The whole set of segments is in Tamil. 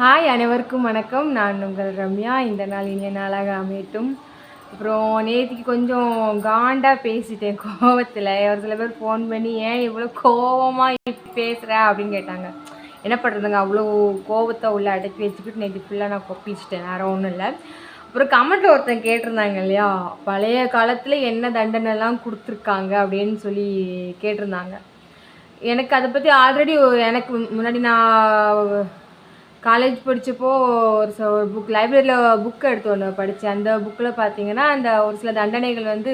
ஹாய் அனைவருக்கும் வணக்கம். நான் உங்கள் ரம்யா. இந்த நாள் இனிய நாளாக அமையட்டும். அப்புறம் நேற்றுக்கு கொஞ்சம் காண்டாக பேசிட்டேன் கோவத்தில். ஒரு சில பேர் ஃபோன் பண்ணி ஏன் இவ்வளோ கோவமாக பேசுகிற அப்படின்னு கேட்டாங்க. என்ன பண்ணுறதுங்க அவ்வளோ கோவத்தை உள்ள அடக்கி வச்சுக்கிட்டு நேற்று ஃபுல்லாக நான் கொப்பிச்சிட்டேன். வேறு ஒன்றும் இல்லை. அப்புறம் கமெண்ட்டில் ஒருத்தன் கேட்டிருந்தாங்க இல்லையா? பழைய காலத்தில் என்ன தண்டனைலாம் கொடுத்துருக்காங்க அப்படின்னு சொல்லி கேட்டிருந்தாங்க. எனக்கு அதை பற்றி ஆல்ரெடி எனக்கு முன்னாடி நான் காலேஜ் படித்தப்போ ஒரு ச ஒரு புக் லைப்ரரியில் புக் எடுத்து ஒன்று படித்தேன் அந்த புக்கில் பார்த்தீங்கன்னா அந்த ஒரு சில தண்டனைகள் வந்து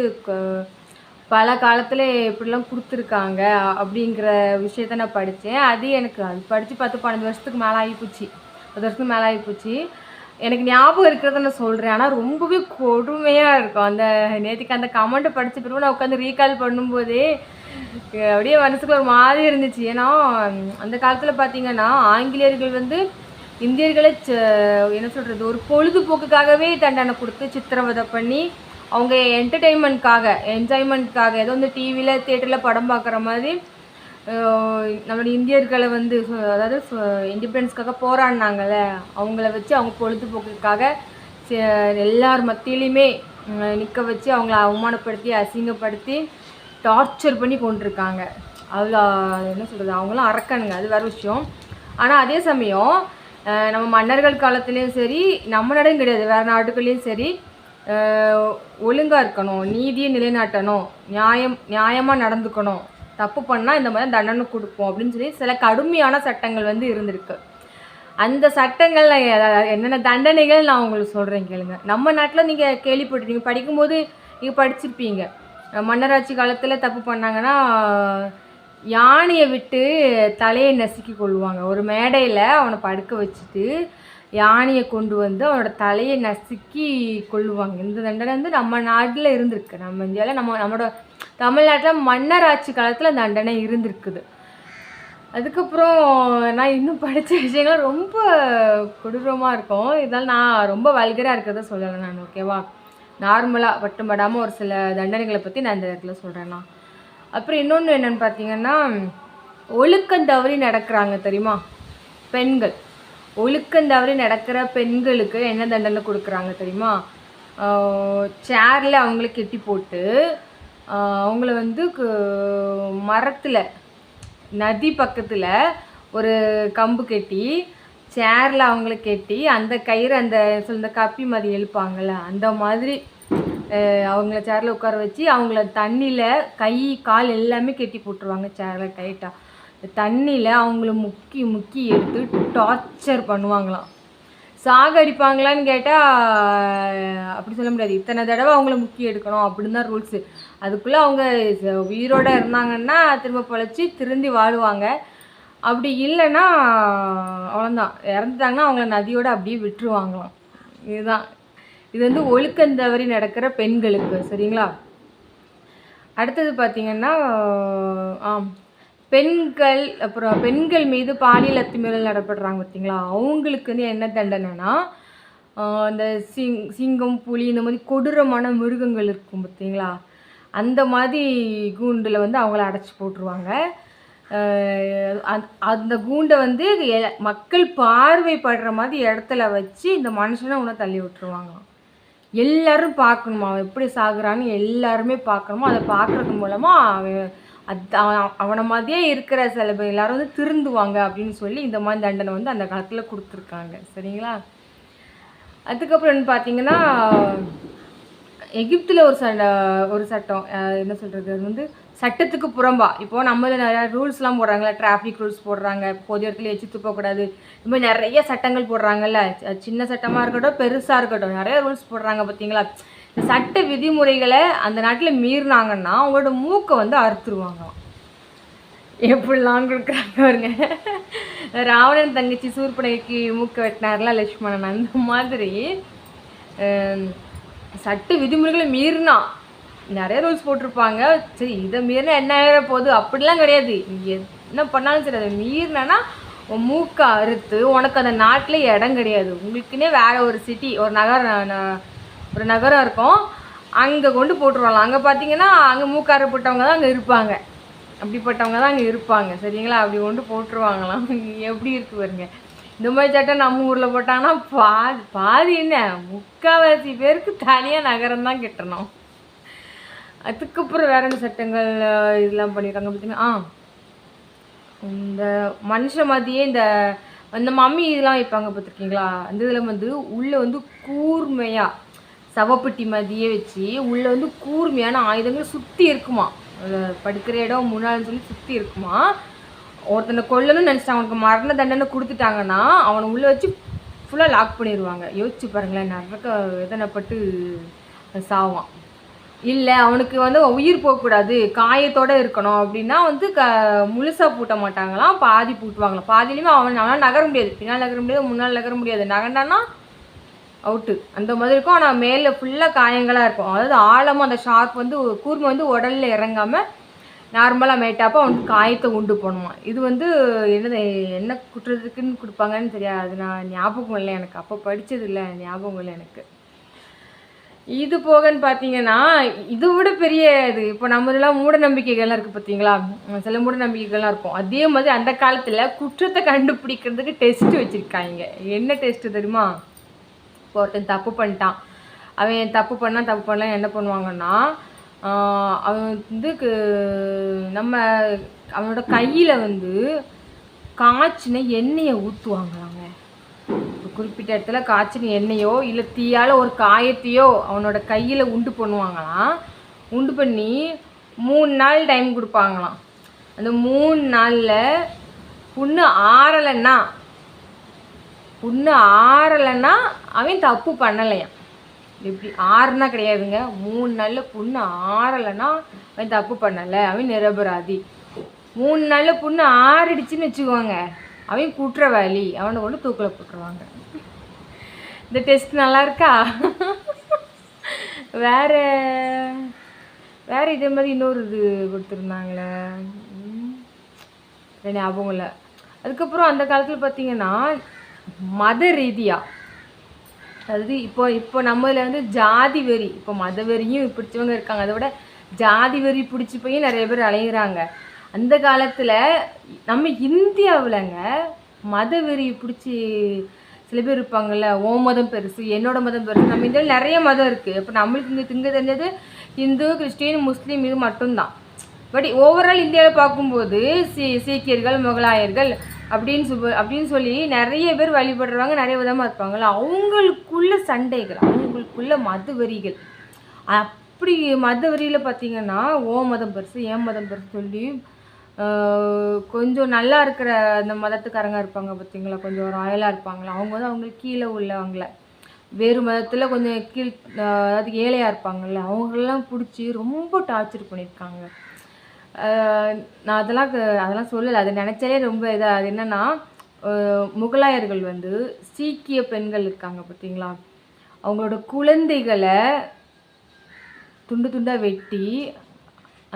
பல காலத்தில் எப்படிலாம் கொடுத்துருக்காங்க அப்படிங்கிற விஷயத்த நான் படித்தேன் அது எனக்கு அது படித்து பத்து பன்னெண்டு வருஷத்துக்கு மேலே ஆகிப்போச்சு பத்து வருஷத்துக்கு மேலே ஆகிப்போச்சு எனக்கு ஞாபகம் இருக்கிறத நான் சொல்கிறேன் ஆனால் ரொம்பவே கொடுமையாக இருக்கும். அந்த நேற்றுக்கு அந்த கமெண்ட்டை படித்த பிறகு நான் உட்காந்து ரீகால் பண்ணும்போதே அப்படியே மனசுக்கு ஒரு மாதிரி இருந்துச்சு. ஏன்னா அந்த காலத்தில் பார்த்தீங்கன்னா ஆங்கிலேயர்கள் வந்து இந்தியர்களை ச- என்ன சொல்கிறது ஒரு பொழுதுபோக்குக்காகவே தண்டனை கொடுத்து சித்திரவதை பண்ணி அவங்க என்டர்டெயின்மெண்ட்காக என்ஜாய்மெண்ட்காக ஏதோ வந்து டிவியில் தேட்டரில் படம் பார்க்குற மாதிரி நம்மளுடைய இந்தியர்களை வந்து அதாவது இண்டிபெண்டன்ஸ்க்காக போராடினாங்கல்ல அவங்கள வச்சு அவங்க பொழுதுபோக்குக்காக எல்லார் மத்தியிலையுமே நிற்க வச்சு அவங்கள அவமானப்படுத்தி அசிங்கப்படுத்தி டார்ச்சர் பண்ணி கொண்டிருக்காங்க. அவ்வளோ என்ன சொல்கிறது அவங்களாம் அறக்கணுங்க அது வேறு விஷயம். ஆனால் அதே சமயம் நம்ம மன்னர்கள் காலத்துலேயும் சரி நம்ம நாடும் கிடையாது வேறு நாட்டுகள்லேயும் சரி ஒழுங்காக இருக்கணும் நீதியை நிலைநாட்டணும் நியாயம் நியாயமாக நடந்துக்கணும். தப்பு பண்ணால் இந்த மாதிரி தண்டனை கொடுப்போம் அப்படின்னு சொல்லி சில கடுமையான சட்டங்கள் வந்து இருந்திருக்கு. அந்த சட்டங்கள் என்னென்ன தண்டனைகள் நான் உங்களுக்கு சொல்கிறேன் கேளுங்க. நம்ம நாட்டில் நீங்கள் கேள்விப்பட்டிருக்கீங்க படிக்கும்போது நீங்கள் படிச்சிருப்பீங்க. மன்னராட்சி காலத்தில் தப்பு பண்ணாங்கன்னா யானையை விட்டு தலையை நசுக்கி கொள்வாங்க ஒரு மேடையில் அவனை படுக்க வச்சுட்டு யானையை கொண்டு வந்து அவனோட தலையை நசுக்கி கொள்ளுவாங்க. இந்த தண்டனை வந்து நம்ம நாட்டில் இருந்திருக்கு. நம்ம இந்தியாவில் நம்ம நம்மளோட தமிழ்நாட்டில் மன்னராட்சி காலத்தில் தண்டனை இருந்திருக்குது. அதுக்கப்புறம் நான் இன்னும் படித்த விஷயங்கள் ரொம்ப கொடூரமாக இருக்கும். இதனால் நான் ரொம்ப வல்கராக இருக்கிறத சொல்லலை நான் ஓகேவா நார்மலாக பட்டும்படாமல் ஒரு சில தண்டனைகளை பற்றி நான் இந்த இடத்துல சொல்கிறேன்னா அப்புறம் இன்னொன்று என்னென்னு பார்த்தீங்கன்னா ஒழுக்கம் தவறி நடக்கிறாங்க தெரியுமா? பெண்கள். ஒழுக்கம் தவறி நடக்கிற பெண்களுக்கு என்ன தண்டனை கொடுக்குறாங்க தெரியுமா? சேரில் அவங்கள கெட்டி போட்டு அவங்கள வந்து மரத்தில் நதி பக்கத்தில் ஒரு கம்பு கட்டி சேரில் அவங்கள கட்டி அந்த கயிறு அந்த சொல்ல கப்பி மாதிரி எழுப்பாங்கள்ல அந்த மாதிரி அவங்கள சேரில் உட்கார வச்சு அவங்கள தண்ணியில் கை கால் எல்லாமே கெட்டி போட்டுருவாங்க சேரில் டைட்டாக தண்ணியில் அவங்கள முக்கி முக்கி எடுத்து டார்ச்சர் பண்ணுவாங்களாம். சாகடிப்பாங்களான்னு கேட்டால் அப்படி சொல்ல முடியாது. இத்தனை தடவை அவங்கள முக்கி எடுக்கணும் அப்படின்னு தான் ரூல்ஸு அதுக்குள்ளே அவங்க உயிரோடு உயிரோட இருந்தாங்கன்னா திரும்ப பொழைச்சி திருந்தி வாழுவாங்க. அப்படி இல்லைன்னா அவ்வளோதான் இறந்துட்டாங்கன்னா அவங்கள நதியோடு அப்படியே விட்டுருவாங்களாம். இதுதான். இது வந்து ஒழுக்கம் தவறி நடக்கிற பெண்களுக்கு சரிங்களா? அடுத்தது பார்த்திங்கன்னா ஆம் பெண்கள் அப்புறம் பெண்கள் மீது பாலியல் அத்துமீறல் நடப்படுறாங்க பார்த்தீங்களா அவங்களுக்கு வந்து என்ன தண்டனைனா இந்த அந்த சிங் சிங்கம் புலி இந்த மாதிரி கொடூரமான மிருகங்கள் இருக்கும் பார்த்தீங்களா அந்த மாதிரி கூண்டில் வந்து அவங்கள அடைச்சி போட்டுருவாங்க. அந்த- கூண்டை வந்து எ- மக்கள் பார்வைப்படுற மாதிரி இடத்துல வச்சு இந்த மனுஷனை உன்னை தள்ளி விட்டுருவாங்களாம். எல்லாரும் பார்க்கணுமா? அவன் எப்படி சாகுறான்னு எல்லாருமே பார்க்கணுமோ? அதை பார்க்கறது மூலமாக அவன் அது அவன் அவனை மாதிரியே இருக்கிற சில பேர் எல்லாரும் வந்து திருந்துவாங்க அப்படின்னு சொல்லி இந்த மாதிரி தண்டனை வந்து அந்த காலத்தில் கொடுத்துருக்காங்க. சரிங்களா? அதுக்கப்புறம் என்ன பார்த்தீங்கன்னா எகிப்தில் ஒரு சட்ட ஒரு சட்டம் என்ன சொல்கிறது அது வந்து சட்டத்துக்கு புறம்பா. இப்போ நம்ம நிறையா ரூல்ஸ்லாம் போடுறாங்கல்ல டிராஃபிக் ரூல்ஸ் போடுறாங்க பொது இடத்துல எச்சு துப்பக்கூடாது இது மாதிரி நிறைய சட்டங்கள் போடுறாங்கல்ல. சின்ன சட்டமாக இருக்கட்டும் பெருசாக இருக்கட்டும் நிறைய ரூல்ஸ் போடுறாங்க பார்த்தீங்களா? இந்த சட்ட விதிமுறைகளை அந்த நாட்டில் மீறினாங்கன்னா அவங்களோட மூக்கை வந்து அறுத்துருவாங்களாம். எப்படிலாம் கொடுக்குறாங்க பாருங்க. ராவணன் தங்கச்சி சூர்பனைக்கு மூக்கை வெட்டினார்ல லட்சுமணன். அந்த மாதிரி சட்ட விதிமுறைகளை மீறினா நிறைய ரூல்ஸ் போட்டிருப்பாங்க. சரி இதை மீறினா என்ன ஆகிற போகுது? அப்படிலாம் கிடையாது. என்ன பண்ணாலும் சரி அதை மீறினா உன் மூக்கை அறுத்து உனக்கு அந்த நாட்டில் இடம் கிடையாது. உங்களுக்குன்னே வேறு ஒரு சிட்டி ஒரு நகரம் ஒரு நகரம் இருக்கும். அங்கே கொண்டு போட்டுருவாங்க. அங்கே பார்த்தீங்கன்னா அங்கே மூக்காரப்பட்டவங்க தான் அங்கே இருப்பாங்க. அப்படிப்பட்டவங்க தான் அங்கே இருப்பாங்க. சரிங்களா? அப்படி கொண்டு போட்டுருவாங்களாம். எப்படி இருக்கு பாருங்க. இந்த மாதிரி சட்டை நம்ம ஊரில் போட்டாங்கன்னா பாதி பாதி என்ன? முக்கால்வாசி பேருக்கு தனியாக நகரம் தான் கட்டணும். அதுக்கப்புறம் வேற என்ன சட்டங்கள் இதெல்லாம் பண்ணியிருக்காங்க பார்த்தீங்கன்னா ஆ. இந்த மனுஷ மாதிரியே இந்த அந்த மம்மி இதெல்லாம் வைப்பாங்க பார்த்துருக்கீங்களா அந்த இதில் வந்து உள்ளே வந்து கூர்மையாக சவப்பெட்டி மாதிரியே வச்சு உள்ளே வந்து கூர்மையான ஆயுதங்கள் சுற்றி இருக்குமா? படுக்கிற இடம் முன்னாள்னு சொல்லி சுற்றி இருக்குமா? ஒருத்தனை கொல்லணும்னு நினச்சிட்டு அவனுக்கு மரண தண்டனை கொடுத்துட்டாங்கன்னா அவனை உள்ளே வச்சு ஃபுல்லாக லாக் பண்ணிடுவாங்க யோசிச்சு பாருங்களேன் நரக்க வேதனைப்பட்டு சாவான். இல்லை அவனுக்கு வந்து உயிர் போகக்கூடாது காயத்தோட இருக்கணும் அப்படின்னா வந்து க முழுசாக பூட்ட மாட்டாங்களாம் பாதி பூட்டுவாங்களாம். பாதிலையுமே அவன் அவனால் நகர முடியாது. பின்னால் நகர முடியாது முன்னால் நகர முடியாது. நகண்டானா அவுட்டு அந்த மாதிரி இருக்கும். ஆனால் மேலே ஃபுல்லாக காயங்களாக இருக்கும். அதாவது ஆழமாக அந்த ஷார்ப் வந்து கூர்மை வந்து உடலில் இறங்காமல் நார்மலாக மேட்டாப்போ அவனுக்கு காயத்தை உண்டு போகணுமா இது வந்து என்னது என்ன குட்டுறதுக்குன்னு கொடுப்பாங்கன்னு தெரியாது. நான் ஞாபகம் இல்லை எனக்கு. அப்போ படித்தது இல்லை ஞாபகம் இல்லை எனக்கு. இது போகன்னு பார்த்தீங்கன்னா இது விட பெரிய இது. இப்போ நம்மளெல்லாம் மூட நம்பிக்கைகள்லாம் இருக்குது பார்த்தீங்களா சில மூட நம்பிக்கைகள்லாம் இருக்கும். அதே மாதிரி அந்த காலத்தில் குற்றத்தை கண்டுபிடிக்கிறதுக்கு டெஸ்ட் வச்சுருக்காங்க. என்ன டெஸ்ட்டு தெரியுமா? இப்போ ஒருத்தன் தப்பு பண்ணிட்டான். அவன் தப்பு பண்ணால் தப்பு பண்ணலாம் என்ன பண்ணுவாங்கன்னா அவன் வந்து நம்ம அவனோட கையில் வந்து காய்ச்சின எண்ணெயை ஊற்றுவாங்களாங்க குறிப்பிட்ட இடத்துல காய்ச்சின எண்ணெயோ இல்லை தீயால் ஒரு காயத்தையோ அவனோட கையில் உண்டு பண்ணுவாங்களாம். உண்டு பண்ணி மூணு நாள் டைம் கொடுப்பாங்களாம். அந்த மூணு நாளில் புண்ணு ஆறலைன்னா புண்ணு ஆறலைன்னா அவன் தப்பு பண்ணலையாம். இப்படி ஆறுனா கிடையாதுங்க. மூணு நாளில் புண்ணு ஆறலைன்னா அவன் தப்பு பண்ணலை. அவன் நிரபராதி. மூணு நாளில் புண்ணு ஆறிடுச்சுன்னு வச்சுக்கோங்க. அவன் குற்றவாளி அவனை கொண்டு தூக்கில் போட்டுருவாங்க. இந்த டெஸ்ட் நல்லா இருக்கா வேற வேற இதே மாதிரி இன்னொரு இது கொடுத்துருந்தாங்களே. அவங்கள ஞாபகம் இல்லை. அதுக்கப்புறம் அந்த காலத்தில் பார்த்திங்கன்னா மத ரீதியாக அதாவது இப்போ இப்போ நம்மள வந்து ஜாதி வெறி இப்போ மத வெறியும் பிடிச்சவங்க இருக்காங்க. அதை விட ஜாதி வெறி பிடிச்சி போய் நிறைய பேர் அலையிறாங்க. அந்த காலத்தில் நம்ம இந்தியாவிலங்க மத வெறி பிடிச்சி சில பேர் இருப்பாங்கல்ல ஓ மதம் பெருசு என்னோட மதம் பெருசு. நம்ம இந்தியாவில் நிறைய மதம் இருக்குது இப்போ நம்மளுக்கு இங்கே திங்க தெரிஞ்சது இந்து கிறிஸ்டின் முஸ்லீம் இது மட்டும்தான். பட் ஓவரால் இந்தியாவில் பார்க்கும்போது சீ சீக்கியர்கள் முகலாயர்கள் அப்படின்னு சொல்லி அப்படின்னு சொல்லி நிறைய பேர் வழிபடுறவங்க நிறைய விதமாக இருப்பாங்கல்ல. அவங்களுக்குள்ள சண்டைகள் அவங்களுக்குள்ள மத வரிகள் அப்படி மத வரியில் பார்த்தீங்கன்னா ஓ மதம் பெருசு ஏன் மதம் பெருசு சொல்லி கொஞ்சம் நல்லா இருக்கிற அந்த மதத்துக்காரங்க இருப்பாங்க பார்த்தீங்களா? கொஞ்சம் ராயலாக இருப்பாங்களா? அவங்க வந்து அவங்களுக்கு கீழே உள்ளவங்கள. வேறு மதத்தில் கொஞ்சம் கீழ் அதாவது ஏழையாக இருப்பாங்கல்ல அவங்களெல்லாம் பிடிச்சி ரொம்ப டார்ச்சர் பண்ணியிருக்காங்க. நான் அதெல்லாம் க- அதெல்லாம் சொல்லலை. அதை நினச்சாலே ரொம்ப இதாக அது என்னன்னா முகலாயர்கள் வந்து சீக்கிய பெண்கள் இருக்காங்க பார்த்தீங்களா? அவங்களோட குழந்தைகளை துண்டு துண்டாக வெட்டி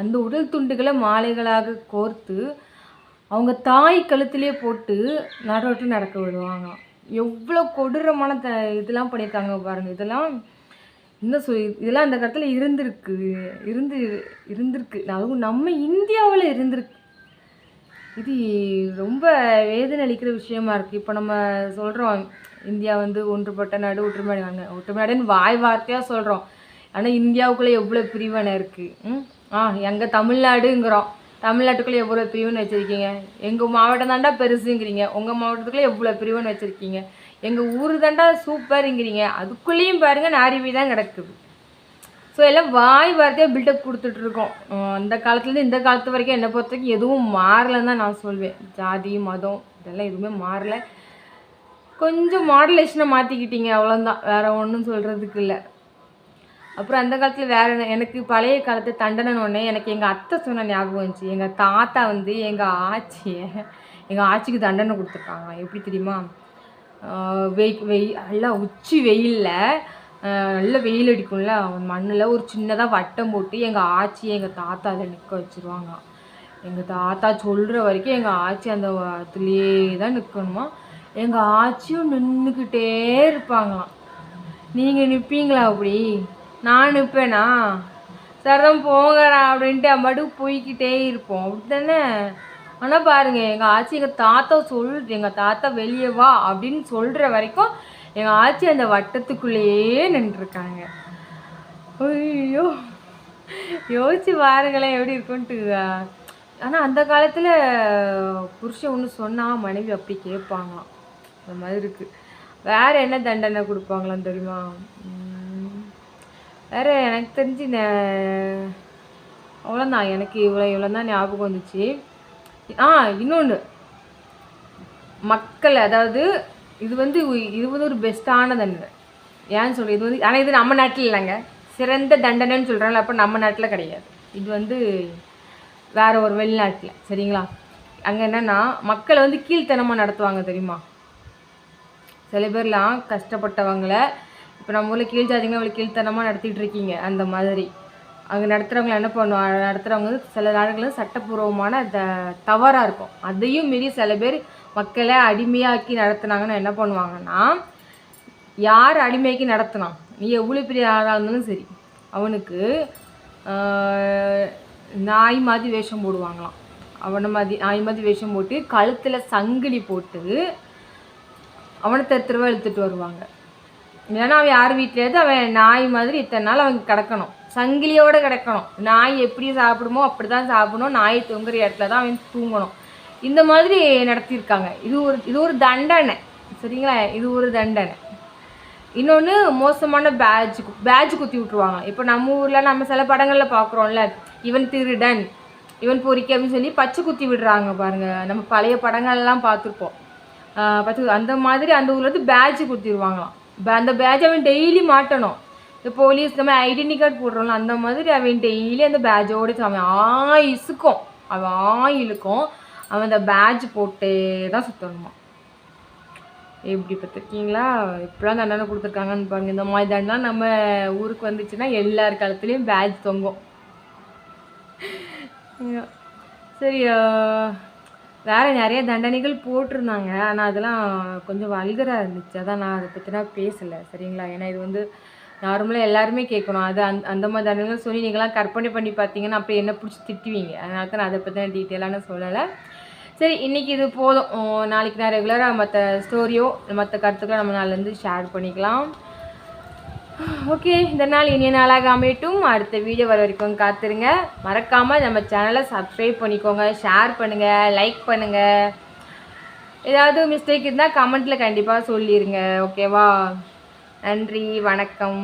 அந்த உடல் துண்டுகளை மாலைகளாக கோர்த்து அவங்க தாய் கழுத்திலே போட்டு நடுரோட்டு நடக்க விடுவாங்க. எவ்வளோ கொடூரமான த இதெல்லாம் பண்ணியிருக்காங்க பாருங்கள் இதெல்லாம் இன்னும் சொல் இதெல்லாம் அந்த காலத்தில் இருந்திருக்கு. இருந்து இருந்திருக்கு. அதுவும் நம்ம இந்தியாவில் இருந்திருக்கு. இது ரொம்ப வேதனை அளிக்கிற விஷயமா இருக்குது இப்போ நம்ம சொல்கிறோம் இந்தியா வந்து ஒன்றுபட்ட நாடு ஒற்றுமை நாடு ஒற்றுமை நாடுன்னு வாய் வார்த்தையாக சொல்கிறோம் ஆனால் இந்தியாவுக்குள்ளே எவ்வளோ பிரிவினை இருக்குது ம்? ஆ எங்கள் தமிழ்நாடுங்கிறோம். தமிழ்நாட்டுக்குள்ளே எவ்வளோ பிரிவுன்னு வச்சுருக்கீங்க? எங்கள் மாவட்டம் தாண்டா பெருசுங்கிறீங்க. உங்கள் மாவட்டத்துக்குள்ளே எவ்வளோ பிரிவுன்னு வச்சுருக்கீங்க? எங்கள் ஊர் தாண்டா சூப்பருங்கிறீங்க. அதுக்குள்ளேயும் பாருங்கள் நாரிவி தான் கிடக்குது. ஸோ எல்லாம் வாய் வார்த்தையாக பில்டப் கொடுத்துட்ருக்கோம். அந்த காலத்துலேருந்து இந்த காலத்து வரைக்கும் என்னை பொறுத்த வரைக்கும் எதுவும் மாறலைன்னு தான் நான் சொல்வேன். ஜாதி மதம் இதெல்லாம் எதுவுமே மாறலை. கொஞ்சம் மாடலேஷனை மாற்றிக்கிட்டீங்க அவ்வளோதான் வேறு ஒன்றும் சொல்கிறதுக்கு இல்லை. அப்புறம் அந்த காலத்தில் வேற என்ன எனக்கு பழைய காலத்து தண்டனைன்னு ஒன்று எனக்கு எங்கள் அத்தை சொன்ன ஞாபகம் வந்துச்சு. எங்கள் தாத்தா வந்து எங்கள் ஆச்சியை எங்கள் ஆச்சிக்கு தண்டனை கொடுத்துருக்காங்க. எப்படி தெரியுமா? வெய் வெய் நல்லா உச்சி வெயிலில் நல்ல வெயில் அடிக்கும்ல மண்ணில் ஒரு சின்னதாக வட்டம் போட்டு எங்கள் ஆச்சி எங்கள் தாத்தா அதில் நிற்க வச்சுருவாங்க. எங்கள் தாத்தா சொல்கிற வரைக்கும் எங்கள் ஆச்சி அந்த அதுலேயே தான் நிற்கணுமா எங்கள் ஆச்சியும் நின்றுக்கிட்டே இருப்பாங்களாம். நீங்கள் நிற்பீங்களா அப்படி? நான் நிற்பேனா சரதம் போங்கடா அப்படின்ட்டு அம்மாட்டுக்கு போய்கிட்டே இருப்போம். அப்படி தானே ஆனால் பாருங்கள் எங்கள் ஆச்சி எங்கள் தாத்தா சொல் எங்கள் தாத்தா வெளியே வா அப்படின்னு சொல்கிற வரைக்கும் எங்கள் ஆச்சி அந்த வட்டத்துக்குள்ளேயே நின்றுருக்காங்க. ஐயோ யோசிச்சு பாருங்களேன் எப்படி இருக்குன்ட்டு ஆனால் அந்த காலத்தில் புருஷன் ஒன்று சொன்னால் மனைவி அப்படி கேட்பாங்களாம். அந்த மாதிரி இருக்குது வேறு என்ன தண்டனை கொடுப்பாங்களாம் தெரியுமா? வேறு எனக்கு தெரிஞ்சு இந்த அவ்வளோதான் எனக்கு இவ்வளோ இவ்வளோ தான் ஞாபகம் வந்துச்சு. ஆ இன்னொன்று மக்கள் அதாவது இது வந்து இது வந்து ஒரு பெஸ்ட்டான தண்டனை. ஏன்னு சொல்லி இது வந்து ஆனால் இது நம்ம நாட்டில் இல்லைங்க. சிறந்த தண்டனைன்னு சொல்கிறாங்களே அப்போ நம்ம நாட்டில் கிடையாது. இது வந்து வேற ஒரு வெளிநாட்டில் சரிங்களா? அங்கே என்னென்னா மக்களை வந்து கீழ்த்தனமாக நடத்துவாங்க தெரியுமா? சில பேர்லாம் கஷ்டப்பட்டவங்கள இப்போ நம்ம ஊரில் கீழ் ஜாதிங்க அவ்வளோ கீழ்த்தனமாக நடத்திட்டு இருக்கீங்க. அந்த மாதிரி. அங்கே நடத்துகிறவங்க என்ன பண்ணுவாங்க நடத்துகிறவங்க வந்து சில நாடுகளில் சட்டப்பூர்வமான த தவறாக இருக்கும். அதையும் மீறி சில பேர் மக்களை அடிமையாக்கி நடத்துனாங்கன்னா என்ன பண்ணுவாங்கன்னா யார் அடிமையாக்கி நடத்தினான் நீ எவ்வளோ பெரிய ஆளாக இருந்தாலும் சரி அவனுக்கு நாய் மாதிரி வேஷம் போடுவாங்களாம். அவனை மாதிரி நாய் மாதிரி வேஷம் போட்டு கழுத்தில் சங்கிலி போட்டு அவனை தெரு இழுத்துட்டு வருவாங்க. இல்லைன்னா அவன் யார் வீட்டிலேருந்து அவன் நாய் மாதிரி இத்தனை நாள் அவன் கிடக்கணும். சங்கிலியோடு கிடக்கணும். நாய் எப்படி சாப்பிடுமோ அப்படி தான் சாப்பிடணும். நாய் தூங்குற இடத்துல தான் அவன் தூங்கணும். இந்த மாதிரி நடத்தியிருக்காங்க. இது ஒரு இது ஒரு தண்டனை. சரிங்களா? இது ஒரு தண்டனை. இன்னொன்று மோசமான பேட்ஜ் பேட்ஜ் குத்தி விட்ருவாங்க இப்போ நம்ம ஊரில் நம்ம சில படங்களில் பார்க்குறோம்ல இவன் திருடன் இவன் பொறிக்க அப்படின்னு சொல்லி பச்சை குத்தி விடுறாங்க பாருங்கள் நம்ம பழைய படங்கள்லாம் பார்த்துருப்போம். பச்சை அந்த மாதிரி அந்த ஊரில் வந்து பேட்ஜ் குத்திடுவாங்களாம் அந்த பேட்ச் அவன் டெய்லி மாட்டணும். இந்த போலீஸ் நம்ம ஐடென்டி கார்டு போடுறோம்ல அந்த மாதிரி அவன் டெய்லி அந்த பேட்சோட அவன் ஆ இசுக்கும். அவன் ஆ இழுக்கும். அவன் அந்த பேட்ச் போட்டே தான் சுற்றணுமா எப்படி பார்த்துருக்கீங்களா? இப்படிலாம் தண்டனை கொடுத்துருக்காங்கன்னு பாருங்க. இந்த மாதிரி தண்டனை நம்ம ஊருக்கு வந்துச்சுன்னா எல்லார் காலத்துலேயும் பேட்ச் தொங்கும். சரி வேறு நிறைய தண்டனைகள் போட்டிருந்தாங்க. ஆனால் அதெல்லாம் கொஞ்சம் வல்கராக இருந்துச்சு. அதான் நான் அதை பற்றினா பேசலை. சரிங்களா? ஏன்னா இது வந்து நார்மலாக எல்லாருமே கேட்கணும். அது அந்த அந்த மாதிரி தண்டனைகள் சொல்லி நீங்களாம் கற்பனை பண்ணி பார்த்தீங்கன்னா அப்படி என்ன பிடிச்சி திட்டுவீங்க? அதனால தான் நான் அதை பற்றின டீட்டெயிலான சொல்லலை. சரி இன்னைக்கு இது போதும். நாளைக்கு நான் ரெகுலராக மற்ற ஸ்டோரியோ மற்ற கருத்துக்களோ நம்ம நாளிலேருந்து ஷேர் பண்ணிக்கலாம். ஓகே இந்த நாள் இனிய நாளாக அமையட்டும். அடுத்த வீடியோ வர வரைக்கும் காத்துருங்க. மறக்காமல் நம்ம சேனலை சப்ஸ்கிரைப் பண்ணிக்கோங்க ஷேர் பண்ணுங்கள் லைக் பண்ணுங்கள் ஏதாவது மிஸ்டேக் இருந்தால் கமெண்ட்டில் கண்டிப்பாக சொல்லிடுங்க ஓகேவா நன்றி வணக்கம்.